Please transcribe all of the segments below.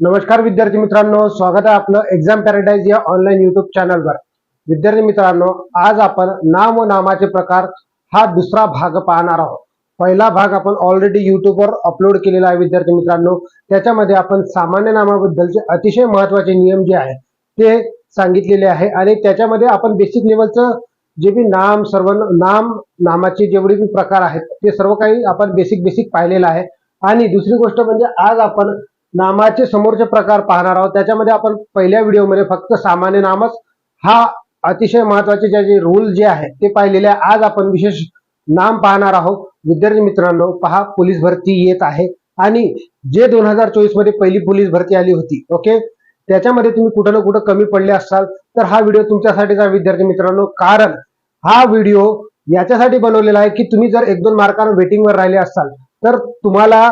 नमस्कार विद्यार्थी मित्रांनो स्वागत आहे आपलं एक्झाम पॅराडाईज या ऑनलाईन युट्यूब चॅनलवर विद्यार्थी मित्रांनो आज आपण नाम व नामाचे प्रकार हा दुसरा भाग पाहणार आहोत. पहिला भाग आपण ऑलरेडी युट्यूबवर अपलोड केलेला आहे विद्यार्थी मित्रांनो. त्याच्यामध्ये आपण सामान्य नामाबद्दलचे अतिशय महत्त्वाचे नियम जे आहेत ते सांगितलेले आहे. आणि त्याच्यामध्ये आपण बेसिक लेवलचं जे बी नाम सर्व नाम नामाचे जेवढे बी प्रकार आहेत ते सर्व काही आपण बेसिक बेसिक पाहिलेलं आहे. आणि दुसरी गोष्ट म्हणजे आज आपण नामाचे समोरचे प्रकार पाहणार आहोत. त्याच्यामध्ये आपण पहिल्या व्हिडिओमध्ये फक्त सामान्य नामच. हा अतिशय महत्त्वाचे जे जे रूल जे आहेत ते पाहिलेले आज आपण विशेष नाम पाहणार आहोत. विद्यार्थी मित्रांनो पहा पोलीस भरती येत आहे. आणि जे दोन हजार चोवीसमध्ये पहिली पोलीस भरती आली होती ओके त्याच्यामध्ये तुम्ही कुठं ना कुठं कमी पडले असाल तर हा व्हिडिओ तुमच्यासाठीचा विद्यार्थी मित्रांनो. कारण हा व्हिडिओ याच्यासाठी बनवलेला आहे की तुम्ही जर एक दोन मार्कानं वेटिंगवर राहिले असाल तर तुम्हाला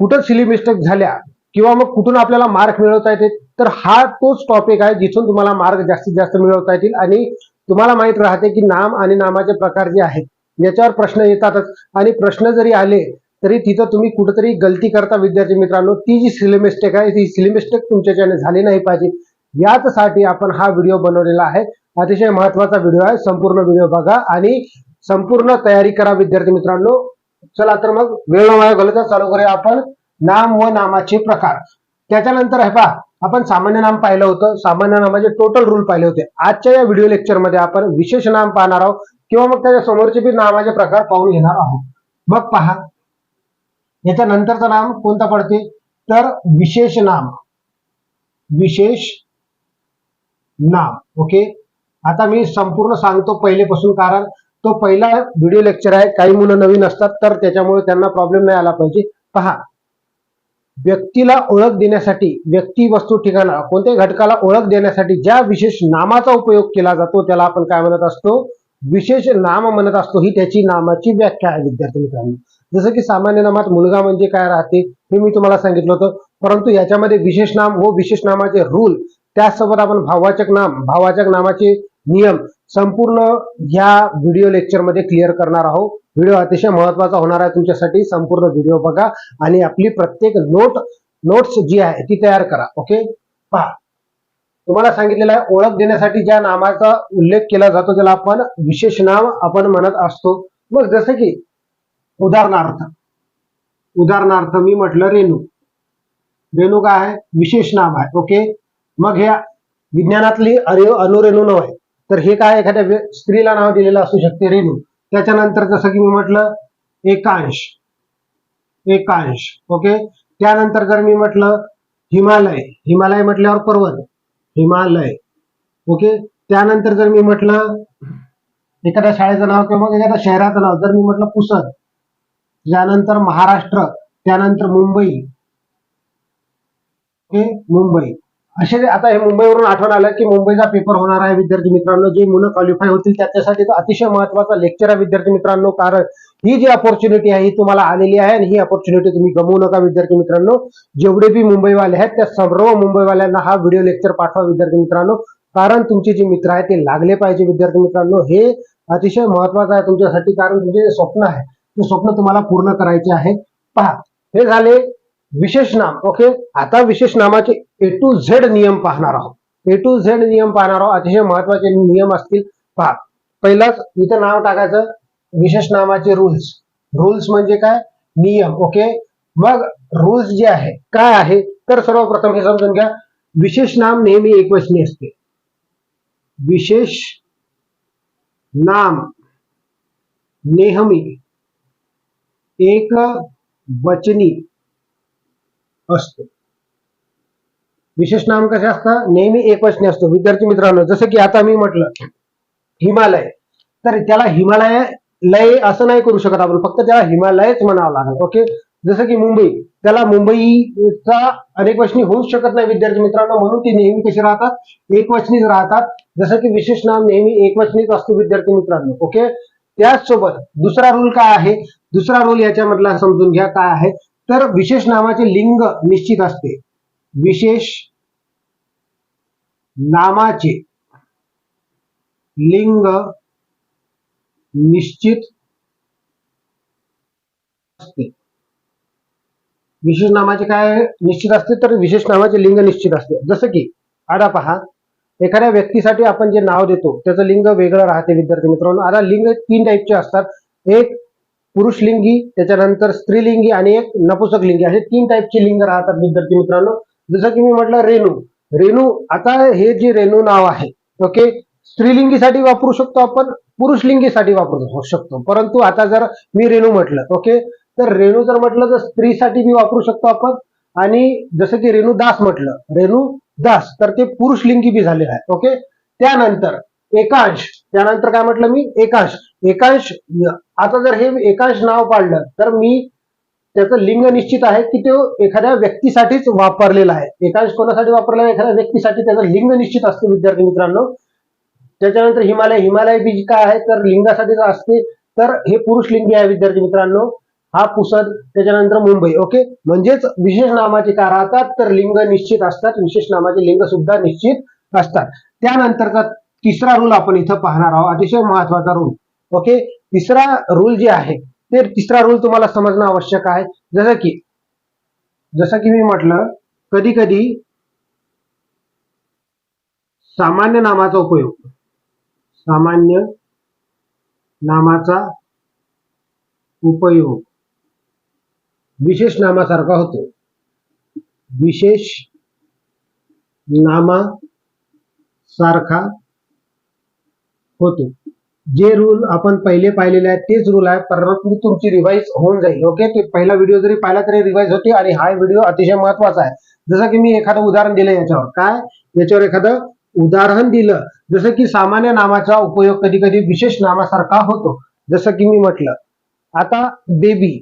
कुठं सिली मिस्टेक झाल्या किंवा मग कुठून आपल्याला मार्क मिळवता येते तर हा तोच टॉपिक आहे जिथून तुम्हाला मार्क जास्तीत जास्त मिळवता येतील. आणि तुम्हाला माहीत राहते की नाम आणि नामाचे प्रकार जे आहेत याच्यावर प्रश्न येतातच. आणि प्रश्न जरी आले तरी तिथं तुम्ही कुठेतरी गलती करता विद्यार्थी मित्रांनो. ती जी सिली मिस्टेक आहे ती सिली मिस्टेक तुमच्याच्याने झाली नाही पाहिजे. याचसाठी आपण हा व्हिडिओ बनवलेला आहे. अतिशय महत्त्वाचा व्हिडिओ आहे. संपूर्ण व्हिडिओ बघा आणि संपूर्ण तयारी करा विद्यार्थी मित्रांनो. चला तर मग वेळ न वाया घालवता चालू करूया आपण. नाम व नामाचे प्रकार. त्याच्यानंतर हे पहा आपण सामान्य नाम पाहिलं होतं. सामान्य नामाचे टोटल रूल पाहिले होते. आजच्या या व्हिडिओ लेक्चरमध्ये आपण विशेष नाम पाहणार आहोत किंवा मग त्याच्या समोरचे बी नामाचे प्रकार पाहून घेणार आहोत. मग पहा. याच्या नंतरचं नाम कोणता पडते? तर विशेष नाम. विशेष नाम. ओके? आता मी संपूर्ण सांगतो पहिलेपासून कारण तो पहिला व्हिडिओ लेक्चर आहे. काही मुलं नवीन असतात तर त्याच्यामुळे त्यांना प्रॉब्लेम नाही आला पाहिजे. पहा. व्यक्तीला ओळख देण्यासाठी व्यक्ती वस्तू ठिकाणा कोणत्याही घटकाला ओळख देण्यासाठी ज्या विशेष नामाचा उपयोग केला जातो त्याला आपण काय म्हणत असतो? विशेष नाम म्हणत असतो. ही त्याची नामाची व्याख्या आहे विद्यार्थी मित्रांनो. जसं की सामान्य नामात मुलगा म्हणजे काय राहते? हे मी तुम्हाला सांगितलं होतं. परंतु याच्यामध्ये विशेष नाम व विशेष नामाचे रूल त्याचसोबत आपण भाववाचक नाम भाववाचक नामाचे नियम संपूर्ण या व्हिडिओ लेक्चरमध्ये क्लिअर करणार आहोत. व्हिडिओ अतिशय महत्त्वाचा होणार आहे तुमच्यासाठी. संपूर्ण व्हिडिओ बघा आणि आपली प्रत्येक नोट नोट्स जी आहे ती तयार करा. ओके पहा. तुम्हाला सांगितलेलं आहे ओळख देण्यासाठी ज्या नामाचा उल्लेख केला जातो त्याला आपण विशेष नाम आपण म्हणत असतो. मग जसं की उदाहरणार्थ उदाहरणार्थ मी म्हटलं रेणू. रेणू काय आहे? विशेष नाम आहे. ओके मग ह्या विज्ञानातली अरे अनुरेणू नाव आहे. तर हे काय एखाद्या व्य- स्त्रीला नाव दिलेलं असू शकते रेणू त्याच्यानंतर जसं की मी म्हटलं एकांश. एकांश ओके? त्यानंतर जर मी म्हटलं हिमालय. हिमालय म्हटल्यावर पर्वत. हिमालय ओके? त्यानंतर जर मी म्हटलं एखाद्या शाळेचं नाव किंवा मग एखाद्या शहराचं नाव जर मी म्हटलं पुसद त्यानंतर महाराष्ट्र त्यानंतर मुंबई ओके? मुंबई. असे आता हे मुंबईवरून आठवण आलं की मुंबईचा पेपर होणार आहे विद्यार्थी मित्रांनो. जे मुलं क्वालिफाय होतील त्याच्यासाठी तो अतिशय महत्त्वाचा लेक्चर आहे विद्यार्थी मित्रांनो. कारण ही जी अपॉर्च्युनिटी आहे ही तुम्हाला आलेली आहे आणि ही अपॉर्च्युनिटी तुम्ही गमवू नका विद्यार्थी मित्रांनो. जेवढे बी मुंबईवाले आहेत त्या सर्व मुंबईवाल्यांना हा व्हिडिओ लेक्चर पाठवा विद्यार्थी मित्रांनो. कारण तुमचे जे मित्र आहेत ते लागले पाहिजे विद्यार्थी मित्रांनो. हे अतिशय महत्वाचं आहे तुमच्यासाठी. कारण तुमचे जे स्वप्न आहे ते स्वप्न तुम्हाला पूर्ण करायचे आहे. पहा हे झाले विशेष नाम ओके आता विशेष नामाचे ए टू झेड नियम पाहणार आहोत. ए टू झेड नियम पाहणार आहोत. अतिशय महत्त्वाचे नियम असतील. पहा. पहिलाच इथं नाव टाकायचं. विशेष नामाचे रूल्स रूल्स म्हणजे काय? नियम ओके मग रूल्स जे आहे काय आहे? तर सर्वप्रथम हे समजून घ्या. विशेष नाम नेहमी एकवचनी असते. विशेष नाम नेहमी एक वचनी असतो. विशेष नाम कसे असतात? नेहमी एकवचनी असतो. विद्यार्थी मित्रांनो जसं की आता मी म्हटलं हिमालय. तर त्याला हिमालय लय असं नाही करू शकत आपण. फक्त त्याला हिमालयच म्हणावं लागेल. ओके? जसं की मुंबई. त्याला मुंबईचा अनेकवचनी होऊ शकत नाही विद्यार्थी मित्रांनो. म्हणून ती नेहमी कशी राहतात? एकवचनीच राहतात. जसं की विशेष नाम नेहमी एकवचनीच असतो विद्यार्थी मित्रांनो. ओके? त्याचसोबत दुसरा रूल काय आहे? दुसरा रूल याच्यामधला समजून घ्या काय आहे. तर विशेष नामाचे लिंग निश्चित असते. विशेष नामाचे लिंग निश्चित असते. विशेष नामाचे काय निश्चित असते? तर विशेष नामाचे लिंग निश्चित असते. जसं की आता पहा. एखाद्या व्यक्तीसाठी आपण जे नाव देतो त्याचं लिंग वेगळं राहते विद्यार्थी मित्रांनो. आता लिंग तीन टाईपचे असतात. एक पुरुषलिंगी त्याच्यानंतर स्त्रीलिंगी आणि एक नपुसक लिंगी. असे तीन टाईपचे लिंग राहतात विद्यार्थी मित्रांनो. जसं की मी म्हटलं रेणू. रेणू आता हे जे रेणू नाव आहे ओके स्त्रीलिंगीसाठी वापरू शकतो आपण पुरुषलिंगीसाठी वापरू शकतो. परंतु आता जर मी रेणू म्हटलं ओके तर रेणू जर म्हटलं तर स्त्रीसाठी मी वापरू शकतो आपण. आणि जसं की रेणू दास म्हटलं रेणू दास तर ते पुरुषलिंगी बी झालेलं आहे ओके त्यानंतर एकांश. त्यानंतर काय म्हटलं मी? एकांश. एकांश आता जर हे एकांश नाव पाडलं तर मी त्याचं लिंग निश्चित आहे की तो एखाद्या व्यक्तीसाठीच वापरलेला आहे. एकांश कोणासाठी वापरला आहे? एखाद्या व्यक्तीसाठी त्याचं लिंग निश्चित असते विद्यार्थी मित्रांनो. त्याच्यानंतर हिमालय हिमालय बीज काय आहे? तर लिंगासाठीच असते. तर हे पुरुष लिंगी आहे विद्यार्थी मित्रांनो. हा पुसद त्याच्यानंतर मुंबई ओके? म्हणजेच विशेष नामाचे काय राहतात तर लिंग निश्चित असतात. विशेष नामाचे लिंग सुद्धा निश्चित असतात. त्यानंतरचा तिसरा रूल आपण इथं पाहणार आहोत. अतिशय महत्त्वाचा रूल ओके तिसरा रूल जे आहे ते तिसरा रूल तुम्हाला समजणं आवश्यक आहे. जसं की जसं की मी म्हटलं कधी कधी सामान्य नामाचा उपयोग सामान्य नामाचा उपयोग विशेष नामासारखा होतो. विशेष नामा सारखा होतो. जे रूल आपण पहिले पाहिलेले आहेत तेच रूल आहे. परंतु तुमची रिवाईज होऊन जाईल. ओके ते पहिला व्हिडिओ जरी पाहिला तरी रिवाईज होते आणि हा व्हिडिओ अतिशय महत्त्वाचा आहे. जसं की मी एखादं उदाहरण दिलं याच्यावर. काय? याच्यावर एखादं उदाहरण दिलं. जसं की सामान्य नामाचा उपयोग कधी कधी विशेष नामासारखा होतो. जसं की मी म्हटलं आता बेबी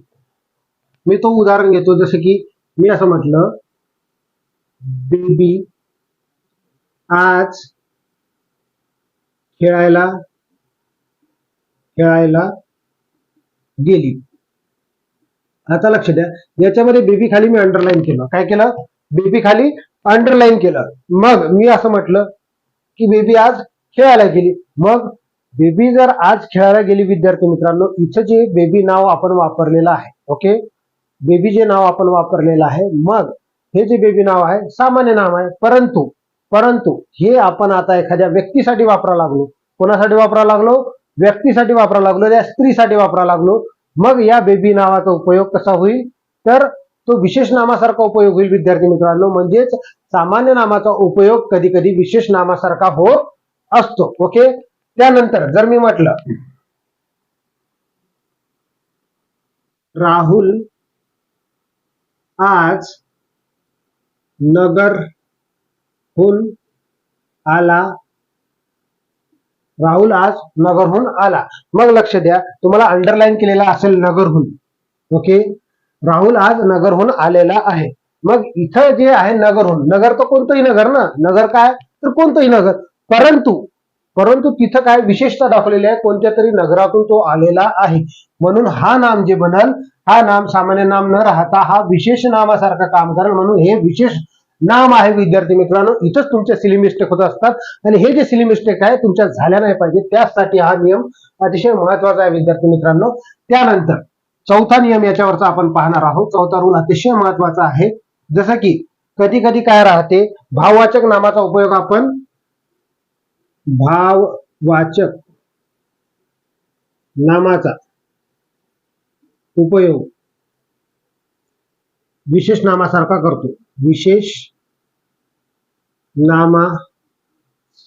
मी तो उदाहरण घेतो. जसं की मी असं म्हटलं बेबी आज खेळायला खेळायला गेली. आता लक्ष द्या. याच्यामध्ये बेबी खाली मी अंडरलाईन केलं. काय केलं? बेबी खाली अंडरलाईन केलं. मग मी असं म्हटलं की बेबी आज खेळायला गेली. मग बेबी जर आज खेळायला गेली विद्यार्थी मित्रांनो इथं जे बेबी नाव आपण वापरलेलं आहे ओके बेबी जे नाव आपण वापरलेलं आहे मग हे जे बेबी नाव आहे सामान्य नाव आहे. परंतु परंतु हे आपण आता एखाद्या व्यक्तीसाठी वापरा लागलो. कोणासाठी वापरा लागलो? व्यक्तीसाठी वापरा लागलो त्या स्त्रीसाठी वापरा लागलो. मग या बेबी नावाचा उपयोग कसा होईल? तर तो विशेष नामासारखा उपयोग होईल विद्यार्थी मित्रांनो. म्हणजेच सामान्य नामाचा उपयोग कधी कधी विशेष नामासारखा होत असतो. ओके? त्यानंतर जर मी म्हटलं राहुल आज नगरहून आला राहुल आज नगरहून आला. मग लक्ष द्या तुम्हाला अंडरलाईन केलेला असेल नगरहून. ओके राहुल आज नगरहून आलेला आहे. मग इथं जे आहे नगरहून नगर तर कोणतंही नगर ना? नगर काय? तर कोणतंही नगर. परंतु परंतु तिथं काय विशेषता दाखवलेली आहे कोणत्या तरी नगरातून तो आलेला आहे. म्हणून हा नाम जे बनल हा नाम सामान्य नाम न राहता हा विशेष नामासारखं काम करेल म्हणून हे विशेष नाम आहे विद्यार्थी मित्रांनो. इथंच तुमच्या सिली मिस्टेक होत असतात. आणि हे जे सिली मिस्टेक आहे तुमच्या झाल्या नाही पाहिजे त्यासाठी हा नियम अतिशय महत्त्वाचा आहे विद्यार्थी मित्रांनो. त्यानंतर चौथा नियम याच्यावरचा आपण पाहणार आहोत. चौथा रूल अतिशय महत्त्वाचा आहे. जसं की कधी कधी काय राहते? भाववाचक नामाचा उपयोग आपण भाववाचक नामाचा उपयोग विशेष नामासारखा करतो. विशेष नामा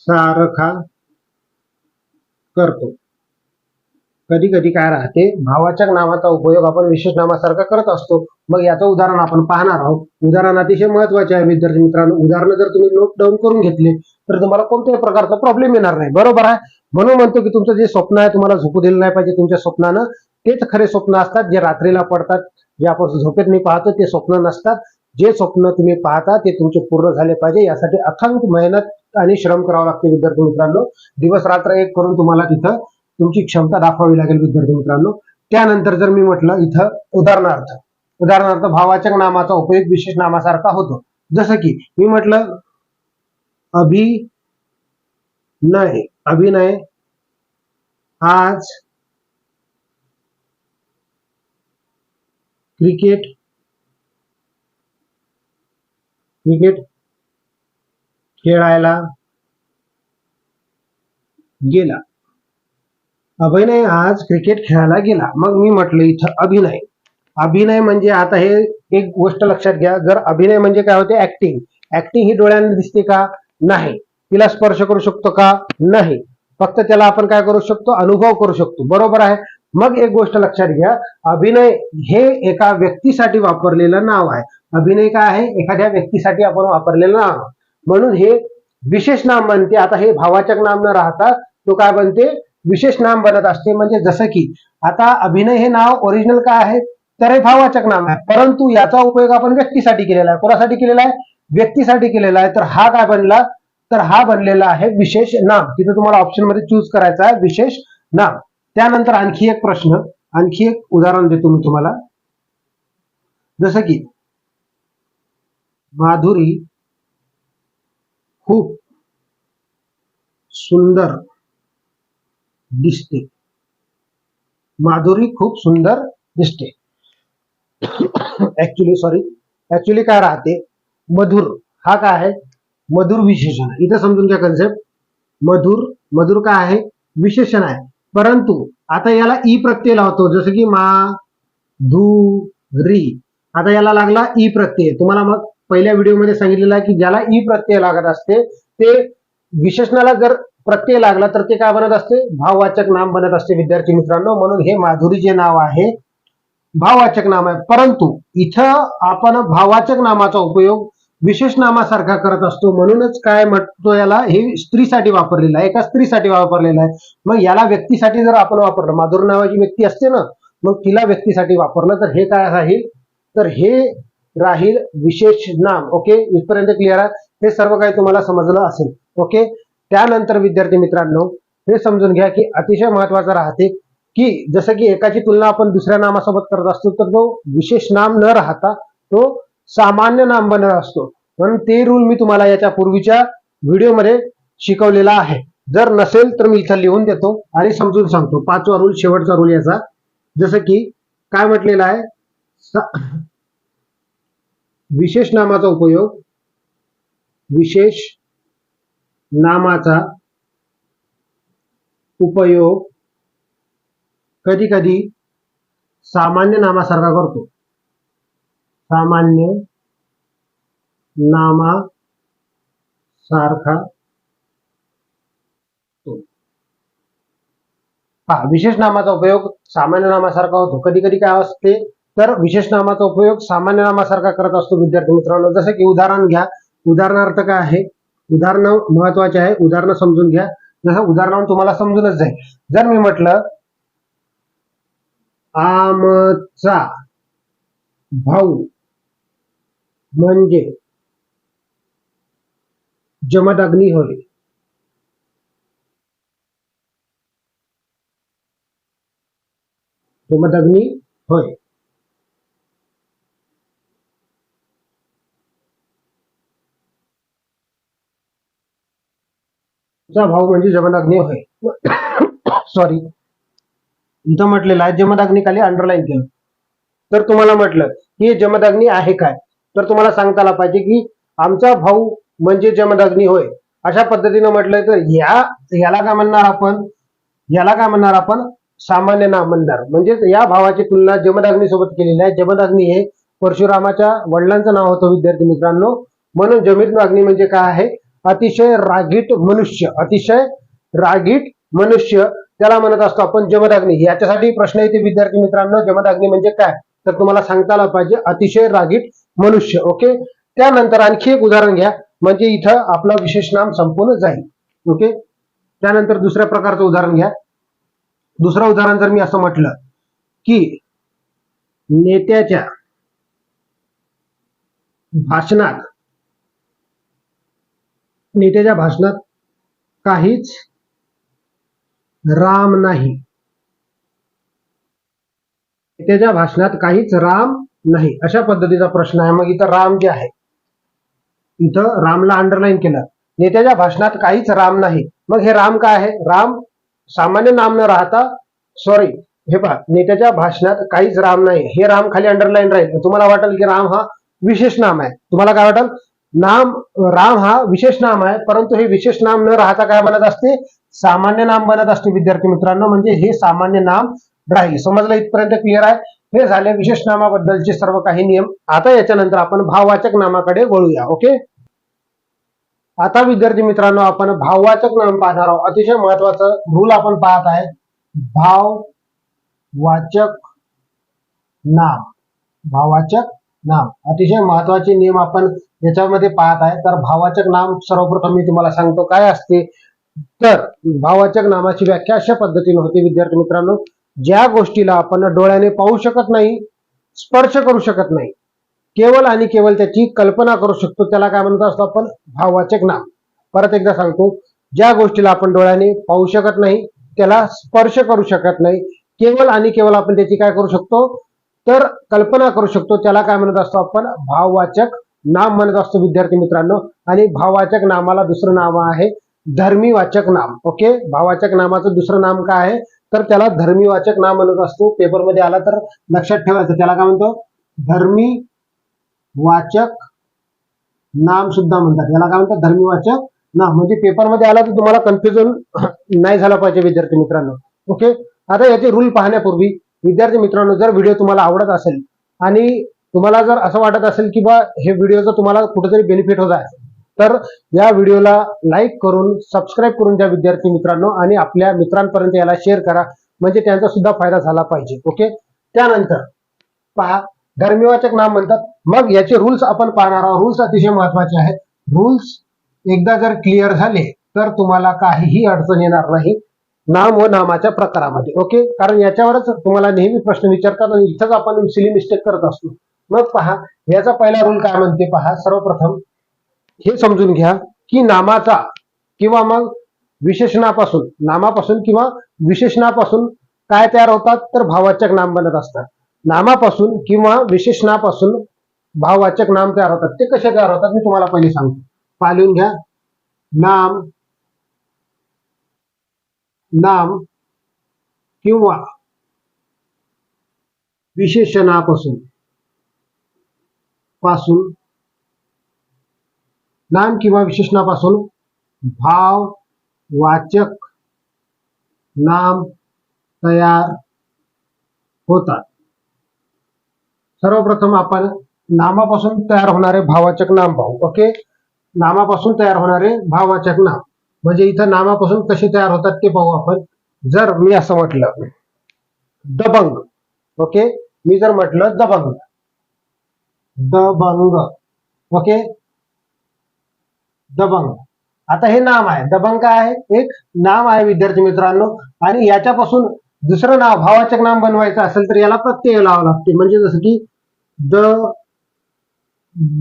सारखा करतो. कधी कधी काय राहते भावाचक नावाचा उपयोग आपण विशेष नामासारखा करत असतो. मग याचं उदाहरण आपण पाहणार आहोत. उदाहरण अतिशय महत्त्वाचे आहे विद्यार्थी मित्रांनो. उदाहरण जर तुम्ही नोट डाऊन करून घेतले तर तुम्हाला कोणत्याही प्रकारचा प्रॉब्लेम येणार नाही. बरोबर आहे? म्हणून म्हणतो की तुमचं जे स्वप्न आहे तुम्हाला झोपू दिलं नाही पाहिजे. तुमच्या स्वप्नानं तेच खरे स्वप्न असतात जे रात्रीला पडतात. जे आपण झोपेत मी पाहतो ते स्वप्न नसतात. जे स्वप्न तुम्ही पाहता ते तुमचे पूर्ण झाले पाहिजे. यासाठी अथांग मेहनत आणि श्रम करावा लागते विद्यार्थी मित्रांनो. दिवस रात्र एक करून तुम्हाला तिथं तुमची क्षमता दाखवावी लागेल विद्यार्थी मित्रांनो. त्यानंतर जर मी म्हटलं इथं उदाहरणार्थ उदाहरणार्थ भावाचक नामाचा उपयोग विशेष नामासारखा होतो. जसं की मी म्हटलं अभिनय अभिनय आज क्रिकेट क्रिकेट खेळायला गेला. अभिनय आज क्रिकेट खेळायला गेला. मग मी म्हटलं इथं अभिनय. अभिनय म्हणजे आता हे एक गोष्ट लक्षात घ्या. जर अभिनय म्हणजे काय होते? ऍक्टिंग ऍक्टिंग ही डोळ्यांना दिसते का? नाही. तिला स्पर्श करू शकतो का? नाही. फक्त त्याला आपण काय करू शकतो? अनुभव करू शकतो. बरोबर आहे? मग एक गोष्ट लक्षात घ्या. अभिनय हे एका व्यक्तीसाठी वापरलेलं नाव आहे. अभिनय काय आहे? एखाद्या व्यक्तीसाठी आपण वापरलेलं नाव. म्हणून हे विशेष नाम बनते. आता हे भावाचक नाम न राहता तो काय बनते? विशेष नाम बनत असते. म्हणजे जसं की आता अभिनय हे नाव ओरिजिनल काय आहे? तर हे भावाचक नाम आहे. परंतु याचा उपयोग आपण व्यक्तीसाठी केलेला आहे. कोणासाठी केलेला आहे? व्यक्तीसाठी केलेला आहे. तर हा काय बनला? तर हा बनलेला आहे विशेष नाम. तिथे तुम्हाला ऑप्शनमध्ये चूज करायचा आहे विशेष नाम. त्यानंतर आणखी एक प्रश्न. आणखी एक उदाहरण देतो मी तुम्हाला. जसं की माधुरी खूप सुंदर दिसते. माधुरी खूप सुंदर दिसते. ऍक्च्युली सॉरी ऍक्च्युली काय राहते? मधुर. हा काय आहे? मधुर विशेषण. आहे इथं समजून घ्या कन्सेप्ट मधुर मधुर काय आहे? विशेषण आहे. परंतु आता याला ई प्रत्यय लावतो. जसं की मा धू री. आता याला लागला ई प्रत्यय. तुम्हाला मग पहिल्या व्हिडिओमध्ये सांगितलेलं आहे की ज्याला ई प्रत्यय लागत असते ते विशेषणाला जर प्रत्यय लागला तर ते काय बनत असते? भाववाचक नाम बनत असते विद्यार्थी मित्रांनो. म्हणून हे माधुरी जे नाव आहे भाववाचक नाम आहे. परंतु इथं आपण भाववाचक नामाचा उपयोग विशेष नामासारखा करत असतो. म्हणूनच काय म्हणतो याला? हे स्त्रीसाठी वापरलेलं आहे. एका स्त्रीसाठी वापरलेलं आहे. मग याला व्यक्तीसाठी जर आपण वापरलं माधुरी नावाची व्यक्ती असते ना मग तिला व्यक्तीसाठी वापरलं तर हे काय आहे? तर हे राहील विशेष नाम ओके इथपर्यंत क्लिअर आहे? हे सर्व काही तुम्हाला समजलं असेल ओके त्यानंतर विद्यार्थी मित्रांनो हे समजून घ्या की अतिशय महत्वाचं राहते की जसं की एकाची तुलना आपण दुसऱ्या नामासोबत करत असतो तर तो विशेष नाम न राहता तो सामान्य नाम बनत असतो. म्हणून ते रूल मी तुम्हाला याच्या पूर्वीच्या व्हिडिओमध्ये शिकवलेला आहे. जर नसेल तर मी इथं लिहून देतो आणि समजून सांगतो. पाचवा रूल शेवटचा रूल याचा. जसं की काय म्हटलेलं आहे? विशेष नामाचा उपयोग विशेष नामाचा उपयोग कधी कधी सामान्य नामासारखा करतो. सामान्य नामासारखा सारखा हा विशेष नामाचा उपयोग सामान्य नामासारखा होतो. कधी कधी काय असते? तर विशेष नामाचा उपयोग सामान्य नामासारखा करत असतो विद्यार्थी मित्रांनो. जसं की उदाहरण घ्या. उदाहरणार्थ काय आहे? उदाहरण महत्त्वाचे आहे. उदाहरणं समजून घ्या. जसं उदाहरणावरून तुम्हाला समजूनच जाईल. जर मी म्हटलं आमचा भाऊ म्हणजे जमदग्नी होय. जमदग्नी होय. तुमचा भाऊ म्हणजे जमनाग्नी होय. सॉरी इथं म्हटलेलं आहे जमदाग्नी खाली अंडरलाईन केलं. तर तुम्हाला म्हटलं की जमदाग्नी आहे काय? तर तुम्हाला सांगता आला पाहिजे की आमचा भाऊ म्हणजे जमदाग्नी होय. अशा पद्धतीनं म्हटलंय तर या याला काय म्हणणार आपण? याला काय म्हणणार आपण? सामान्य नाम म्हणणार. या भावाची तुलना जमदाग्नी सोबत केलेली आहे. जमदाग्नी हे परशुरामाच्या वडिलांचं नाव होतं विद्यार्थी मित्रांनो. म्हणून जमदग्नी म्हणजे काय आहे? अतिशय रागीट मनुष्य अतिशय रागीट मनुष्य त्याला म्हणत असतो आपण जमदाग्नी. याच्यासाठी प्रश्न येते विद्यार्थी मित्रांनो जमदाग्नी म्हणजे काय? तर तुम्हाला सांगता आलं पाहिजे अतिशय रागीट मनुष्य ओके? त्यानंतर आणखी एक उदाहरण घ्या म्हणजे इथं आपलं विशेष नाम संपूर्ण जाईल ओके? त्यानंतर दुसऱ्या प्रकारचं उदाहरण घ्या. दुसरं उदाहरण जर मी असं म्हटलं की नेत्याच्या भाषणात नेत्याच्या भाषणात काहीच राम नाही. नेत्याच्या भाषणात काहीच राम नाही. अशा पद्धतीचा प्रश्न आहे. मग इथं राम जे आहे इथं रामला अंडरलाईन केलं. नेत्याच्या भाषणात काहीच राम नाही. मग हे राम काय आहे? राम सामान्य नाम न राहता सॉरी हे पहा नेत्याच्या भाषणात काहीच राम नाही. हे राम खाली अंडरलाईन राहील. तुम्हाला वाटेल की राम हा विशेष नाम आहे. तुम्हाला काय वाटेल? नाम राम हा विशेष नाम आहे परंतु हे विशेष नाम न राहता काय बनत असते? सामान्य नाम बनत असते विद्यार्थी मित्रांनो. म्हणजे हे सामान्य नाम राहील. समजलं इथपर्यंत क्लिअर आहे? हे झाले विशेष नामाबद्दलचे सर्व काही नियम. आता याच्यानंतर आपण भाववाचक नामाकडे वळूया ओके? आता विद्यार्थी मित्रांनो आपण भाववाचक नाम पाहणार आहोत. अतिशय महत्वाचं भूल आपण पाहत आहे. भाव वाचक नाम. भाववाचक नाम. अतिशय महत्त्वाचे नियम आपण याच्यामध्ये पाहत आहे. तर भाववाचक नाम सर्वप्रथम मी तुम्हाला सांगतो काय असते. तर भाववाचक नामाची व्याख्या अशा पद्धतीने होते विद्यार्थी मित्रांनो. ज्या गोष्टीला आपण डोळ्याने पाहू शकत नाही स्पर्श करू शकत नाही केवळ आणि केवळ त्याची कल्पना करू शकतो त्याला काय म्हणत असतो आपण? भाववाचक नाम. परत एकदा सांगतो ज्या गोष्टीला आपण डोळ्याने पाहू शकत नाही त्याला स्पर्श करू शकत नाही केवळ आणि केवळ आपण त्याची काय करू शकतो? तर कल्पना करू शकतो त्याला काय म्हणत असतो आपण? भाववाचक नाम म्हणत असतो विद्यार्थी मित्रांनो. आणि भाववाचक नामाला दुसरं नाव आहे धर्मीवाचक नाम. ओके? भाववाचक नामाचं दुसरं नाम काय आहे? तर त्याला धर्मीवाचक नाम म्हणत असतो. पेपरमध्ये आला तर लक्षात ठेवायचं. त्याला काय म्हणतो? धर्मी वाचक नाम सुद्धा म्हणतात. याला काय म्हणतात? धर्मीवाचक नाम. म्हणजे पेपरमध्ये आला तर तुम्हाला कन्फ्युजन नाही झाला पाहिजे विद्यार्थी मित्रांनो. ओके? आता याचे रूल पाहण्यापूर्वी विद्यार्थी मित्रांनो जर व्हिडिओ तुम्हाला आवडत असेल आणि तुम्हाला जर असं वाटत असेल की बा हे व्हिडिओचं तुम्हाला कुठेतरी बेनिफिट होत आहे तर या व्हिडिओला लाईक करून सबस्क्राईब करून द्या विद्यार्थी मित्रांनो आणि आपल्या मित्रांपर्यंत याला शेअर करा. म्हणजे त्यांचा सुद्धा फायदा झाला पाहिजे ओके त्यानंतर पहा धर्मीवाचक नाम म्हणतात. मग याचे रूल्स आपण पाहणार आहोत. रूल्स अतिशय महत्त्वाचे आहेत. रूल्स एकदा जर क्लिअर झाले तर तुम्हाला काहीही अडचण येणार नाही. नाम व नामाच्या प्रकारामध्ये ओके कारण याच्यावरच तुम्हाला नेहमी प्रश्न विचारतात आणि इथंच आपण सिली मिस्टेक करत असतो. मग पहा याचा पहिला रूल काय म्हणते पहा सर्वप्रथम हे समजून घ्या की नामाचा किंवा मग विशेषणापासून नामापासून किंवा विशेषणापासून काय तयार होतात? तर भाववाचक नाम बनत असतात. नामापासून किंवा विशेषणापासून भाववाचक नाम तयार होतात. ते कसे तयार होतात? मी तुम्हाला पहिले सांगतो. पालून घ्या. नाम नाम किंवा विशेषणापासून. पासून नाम किंवा विशेषणापासून भाव वाचक नाम तयार होतात. सर्वप्रथम आपण नामापासून तयार होणारे भाववाचक नाम पाहू. ओके? नामापासून तयार होणारे भाववाचक नाम. म्हणजे इथं नामापासून कसे तयार होतात ते पाहू आपण. जर मी असं म्हटलं दबंग. ओके? मी जर म्हटलं दबंग दबंग ओके? दबंग आता हे नाम आहे. दबंग काय आहे? एक नाम आहे विद्यार्थी मित्रांनो. आणि याच्यापासून दुसरं नाव भावाचक नाम बनवायचं असेल तर याला प्रत्यय लावावं लागते. म्हणजे जसं की द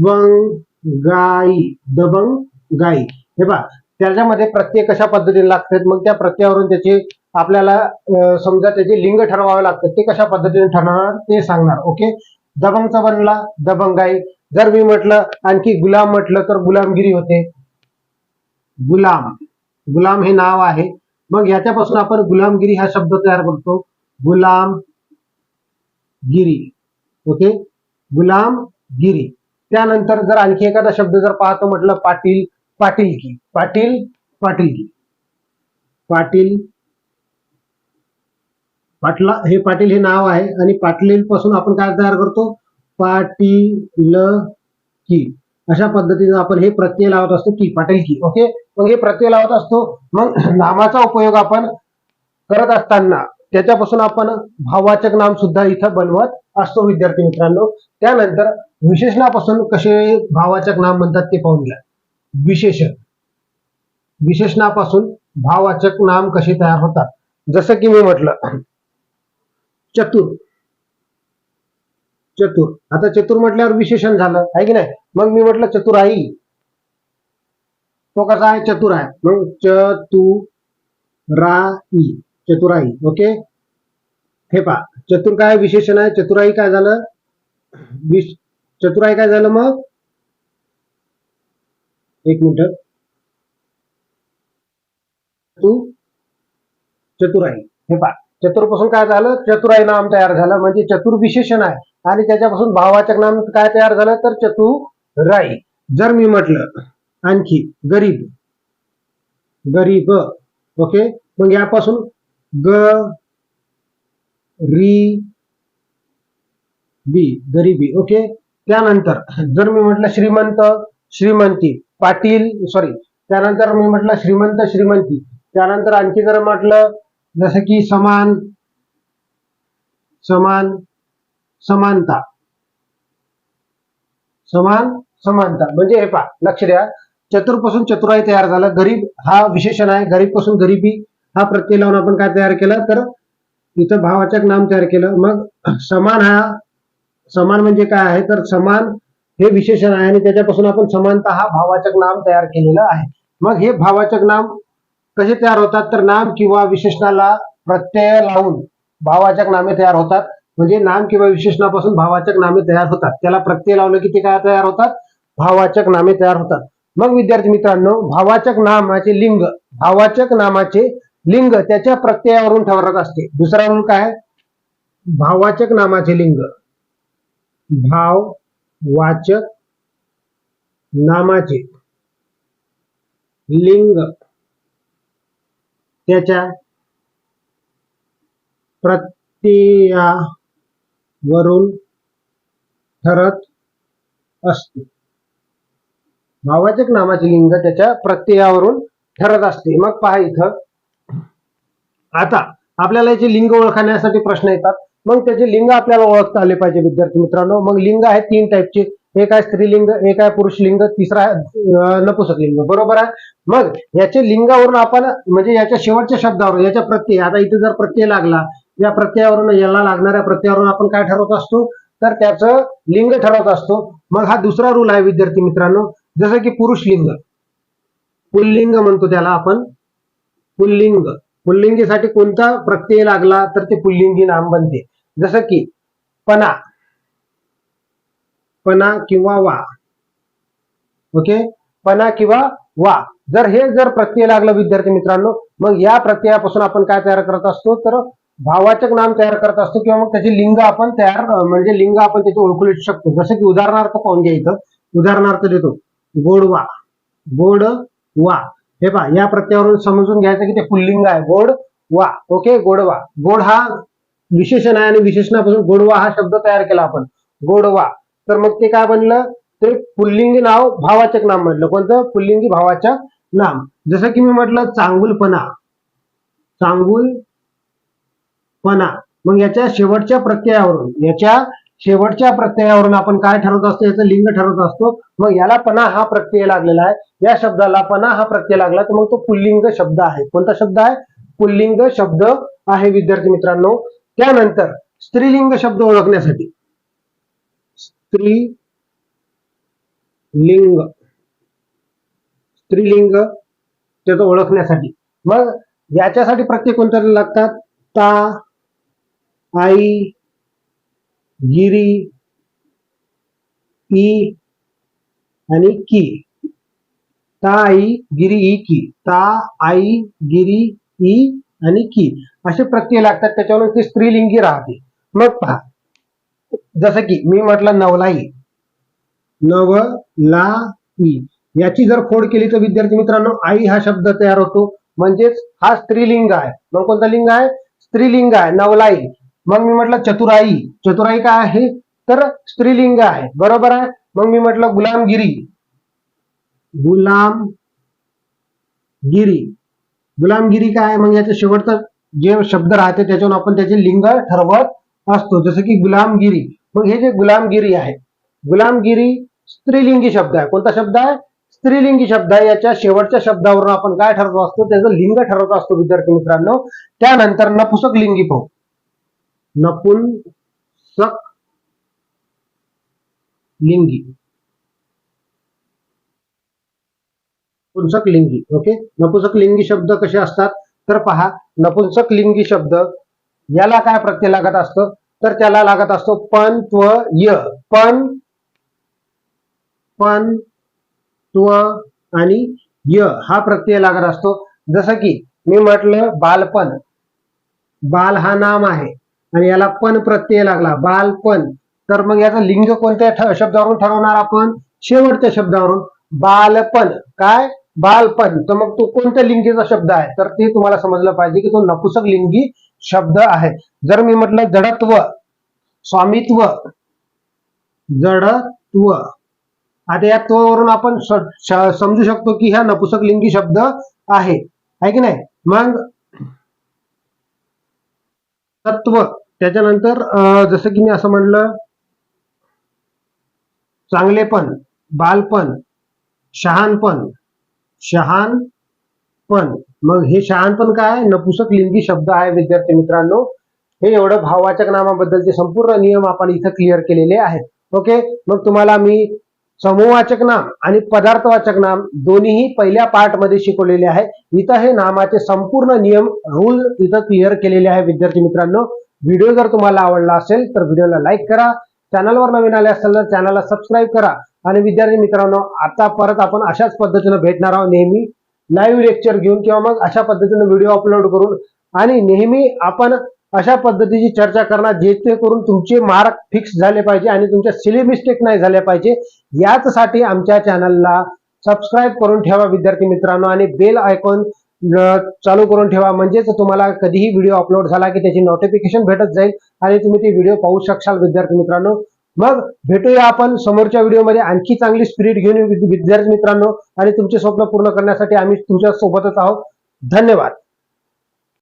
बंगाई. दबंग गाई हे पहा. त्याच्यामध्ये प्रत्यय कशा पद्धतीने लागतात? मग त्या प्रत्ययावरून त्याचे आपल्याला समजा त्याचे लिंग ठरवावे लागतात. ते कशा पद्धतीने ठरवणार ते सांगणार. ओके? दबंगचा बनला दबंगाई जर मी म्हटलं आणखी गुलाम म्हटलं तर गुलामगिरी होते. गुलाम. गुलाम हे नाव आहे. मग याच्यापासून आपण गुलामगिरी हा शब्द तयार करतो. गुलाम गिरी ओके? गुलामगिरी. त्यानंतर जर आणखी एखादा शब्द जर पाहतो म्हटलं पाटील. पाटीलकी. पाटील पाटीलकी. पाटील पाटला हे पाटील हे नाव आहे. आणि पाटील पासून आपण काय तयार करतो? पाटील की अशा पद्धतीने आपण हे प्रत्यय लावत असतो की पाटील की ओके? मग हे प्रत्यय लावत असतो. मग नामाचा उपयोग आपण करत असताना त्याच्यापासून आपण भाववाचक नाम सुद्धा इथं बनवत असतो विद्यार्थी मित्रांनो. त्यानंतर विशेषणापासून कसे भाववाचक नाम म्हणतात ते पाहून घ्या. विशेषण. विशेषणापासून भाववाचक नाम कसे तयार होतात? जसं की मी म्हटलं चतुर. चतुर. आता चतुर म्हटल्यावर विशेषण झालं आहे की नाही? मग मी म्हटलं चतुराई. तो कसा आहे? चतुर आहे. मग चतुराई. चतुराई ओके? हे पहा चतुर काय विशेषण आहे? चतुराई काय झालं? विश चतुराई काय झालं मग? एक मिनिट. तू चतुराई. हे पहा. चतुरपासून काय झालं? चतुराई नाम तयार झालं. म्हणजे चतुर विशेषण आहे. आणि त्याच्यापासून भावाचक नाम काय तयार झालं? तर चतुराई. जर मी म्हटलं आणखी गरीब. गरीब. ओके? मग यापासून ग री बी गरीबी. ओके? त्यानंतर जर मी म्हटलं श्रीमंत श्रीमंती. पाटील सॉरी त्यानंतर मी म्हटलं श्रीमंत श्रीमंती. त्यानंतर आणखी जर म्हटलं जसं की समान समान समानता. समान समानता. म्हणजे हे पहा लक्ष द्या. चतुरपासून चतुराई तयार झाला. गरीब हा विशेषण आहे. गरीबपासून गरिबी हा प्रत्यय लावून आपण काय तयार केलं? तर इथं भावाचक नाम तयार केलं. मग समान हा समान म्हणजे काय आहे? तर समान हे विशेषण आहे आणि त्याच्यापासून आपण समानता हा भावाचक नाम तयार केलेलं आहे. मग हे भावाचक नाम कसे तयार होतात तर नाम किंवा विशेषणाला प्रत्यय लावून भावाचक नामे तयार होतात. म्हणजे नाम किंवा विशेषणापासून भावाचक नामे तयार होतात. त्याला प्रत्यय लावलं की ते काय तयार होतात? भावाचक नामे तयार होतात. मग विद्यार्थी मित्रांनो भावाचक नामाचे लिंग भावाचक नामाचे लिंग त्याच्या प्रत्ययावरून ठरत असते. दुसरा म्हणून काय? भाववाचक भावाचक नामाचे लिंग. भाव वाचक नामाचे लिंग. त्याच्या प्रत्ययावरून ठरत असते. भावाचक नामाचे लिंग त्याच्या प्रत्ययावरून ठरत असते. मग पहा इथं. आता आपल्याला याचे लिंग ओळखण्यासाठी प्रश्न येतात. मग त्याचे लिंग आपल्याला ओळखता आले पाहिजे विद्यार्थी मित्रांनो. मग लिंग आहे तीन टाईपचे एक आहे स्त्रीलिंग एक आहे पुरुष लिंग तिसरा आहे नपुसक लिंग बरोबर आहे? मग याचे लिंगावरून आपण म्हणजे याच्या शेवटच्या शब्दावर याच्या प्रत्यय आता इथे जर प्रत्यय लागला या प्रत्ययावरून याला लागणाऱ्या प्रत्ययावरून आपण काय ठरवत असतो? तर त्याचं लिंग ठरवत असतो. मग हा दुसरा रूल आहे विद्यार्थी मित्रांनो जसं की पुरुष लिंग. पुल्लिंग म्हणतो त्याला आपण. पुल्लिंग. पुल्लिंगीसाठी कोणता प्रत्यय लागला तर ते पुल्लिंगी नाम बनते. जसं की पना पना किंवा वा. ओके पना किंवा वा. जर हे जर प्रत्यय लागलं विद्यार्थी मित्रांनो मग या प्रत्ययापासून आपण काय तयार करत असतो? तर भावाचक नाम तयार करत असतो किंवा मग त्याचे लिंग आपण तयार म्हणजे लिंग आपण त्याचे ओळखू शकतो. जसं की उदाहरणार्थ पाहून घ्या इथं. उदाहरणार्थ देतो. गोडवा गोड वा. हे पहा या प्रत्ययावरून समजून घ्यायचं की ते पुल्लिंग आहे. गोड वा. ओके गोडवा गोड हा विशेषण आहे आणि विशेषणापासून गोडवा हा शब्द तयार केला आपण. गोडवा तर मग ते काय बनलं? ते पुल्लिंगी नाव भावाचक नाम म्हटलं. कोणतं? पुल्लिंगी भावाचक नाम. जसं की मी म्हटलं चांगुलपणा. चांगुलपणा. मग याच्या शेवटच्या प्रत्ययावरून याच्या शेवटच्या प्रत्ययावरून आपण काय ठरवत असतो? याचं लिंग ठरवत असतो. मग याला पणा हा प्रत्यय लागलेला आहे. या शब्दाला पणा हा प्रत्यय लागला. तर मग तो पुल्लिंग शब्द आहे. कोणता शब्द आहे? पुल्लिंग शब्द आहे विद्यार्थी मित्रांनो. त्यानंतर स्त्रीलिंग शब्द ओळखण्यासाठी. स्त्रीलिंग. स्त्रीलिंग त्याचं ओळखण्यासाठी. मग याच्यासाठी प्रत्येक कोणत्या लागतात? ता आई गिरी ई आणि की. ता आई गिरी ई की. ता आई गिरी ई आणि की. असे प्रत्यय लागतात त्याच्यावर ते स्त्रीलिंगी राहते. मग पहा. जसं की मी म्हटलं नवलाई. नवलाई. याची जर खोड केली तर विद्यार्थी मित्रांनो आई हा शब्द तयार होतो. म्हणजेच हा स्त्रीलिंग आहे. मग कोणता लिंग आहे? स्त्रीलिंग आहे. नवलाई. मग मी म्हटलं चतुराई. चतुराई काय आहे? तर स्त्रीलिंग आहे. बरोबर आहे? मग मी म्हटलं गुलामगिरी. गुलामगिरी. गुलामगिरी काय आहे? मग याच्या शेवटचं जे शब्द राहते त्याच्यावर आपण त्याचे लिंग ठरवत असतो जसं की गुलामगिरी. मग हे जे गुलामगिरी आहे गुलामगिरी स्त्रीलिंगी शब्द आहे. कोणता शब्द आहे? स्त्रीलिंगी शब्द आहे. याच्या शेवटच्या शब्दावरून आपण काय ठरवत असतो? त्याचं लिंग ठरवत असतो विद्यार्थी मित्रांनो. त्यानंतर नपुसक लिंगी पाहू. नपुंसक लिंगी. नपुंसक लिंगी ओके? नपुंसक लिंगी शब्द कसे असतात? तर पहा नपुंसक लिंगी शब्द याला काय प्रत्यय लागत असतो? तर त्याला लागत असतो पण त्व य पण पण त्व आणि य हा प्रत्यय लागत असतो. जसं की मी म्हटलं बालपण. बाल हा नाम आहे आणि याला पण प्रत्यय लागला. बालपण. तर मग याचं लिंग कोणत्या ठ- शब्दावरून ठरवणार आपण? शेवटच्या शब्दावरून. बालपण. काय? बालपण. तर मग तो कोणत्या लिंगीचा शब्द आहे? तर ते तुम्हाला समजलं पाहिजे की तो नपुसक लिंगी शब्द आहे. जर मी म्हटलं जडत्व स्वामित्व जडत्व. आता या त्ववरून आपण समजू शकतो की ह्या नपुसक लिंगी शब्द आहे. की नाही? मग तत्व. त्याच्यानंतर जसं की मी असं म्हणलं चांगलेपण बालपण शहाणपण. शहाणपण मग हे शहाणपण काय? आहे? नपुसक लिंगी शब्द आहे विद्यार्थी मित्रांनो. हे एवढं भाववाचक नामाबद्दलचे संपूर्ण नियम आपण इथं क्लिअर केलेले आहेत. ओके मग तुम्हाला मी समूहवाचक नाम आणि पदार्थवाचक नाम दोन्हीही पहिल्या पार्टमध्ये शिकवलेले आहे. इथं हे नामाचे संपूर्ण नियम रूल इथं क्लिअर केलेले आहे विद्यार्थी मित्रांनो. व्हिडिओ जर तुम्हाला आवडला असेल तर व्हिडिओला लाईक करा. चॅनलवर नवीन आले असेल तर चॅनलला सबस्क्राईब करा. आणि विद्यार्थी मित्रांनो आता परत आपण अशाच पद्धतीनं भेटणार आहोत. नेहमी लाईव्ह लेक्चर घेऊन किंवा मग अशा पद्धतीनं व्हिडिओ अपलोड करून आणि नेहमी आपण अशा पद्धतीची चर्चा करणार जेथे करून तुमचे मार्क फिक्स झाले पाहिजे आणि तुमच्या सिली मिस्टेक नाही झाल्या पाहिजे. याचसाठी आमच्या चॅनलला सबस्क्राईब करून ठेवा विद्यार्थी मित्रांनो आणि बेल आयकॉन चालू करून ठेवा. म्हणजेच तुम्हाला कधीही व्हिडिओ अपलोड झाला की त्याची नोटिफिकेशन भेटत जाईल आणि तुम्ही ती व्हिडिओ पाहू शकाल विद्यार्थी मित्रांनो. मग भेटूया आपण समोरच्या व्हिडिओमध्ये. आणखी चांगली स्पिरिट घेऊन विद्यार्थी मित्रांनो आणि तुमचे स्वप्न पूर्ण करण्यासाठी आम्ही तुमच्या सोबतच आहोत. धन्यवाद.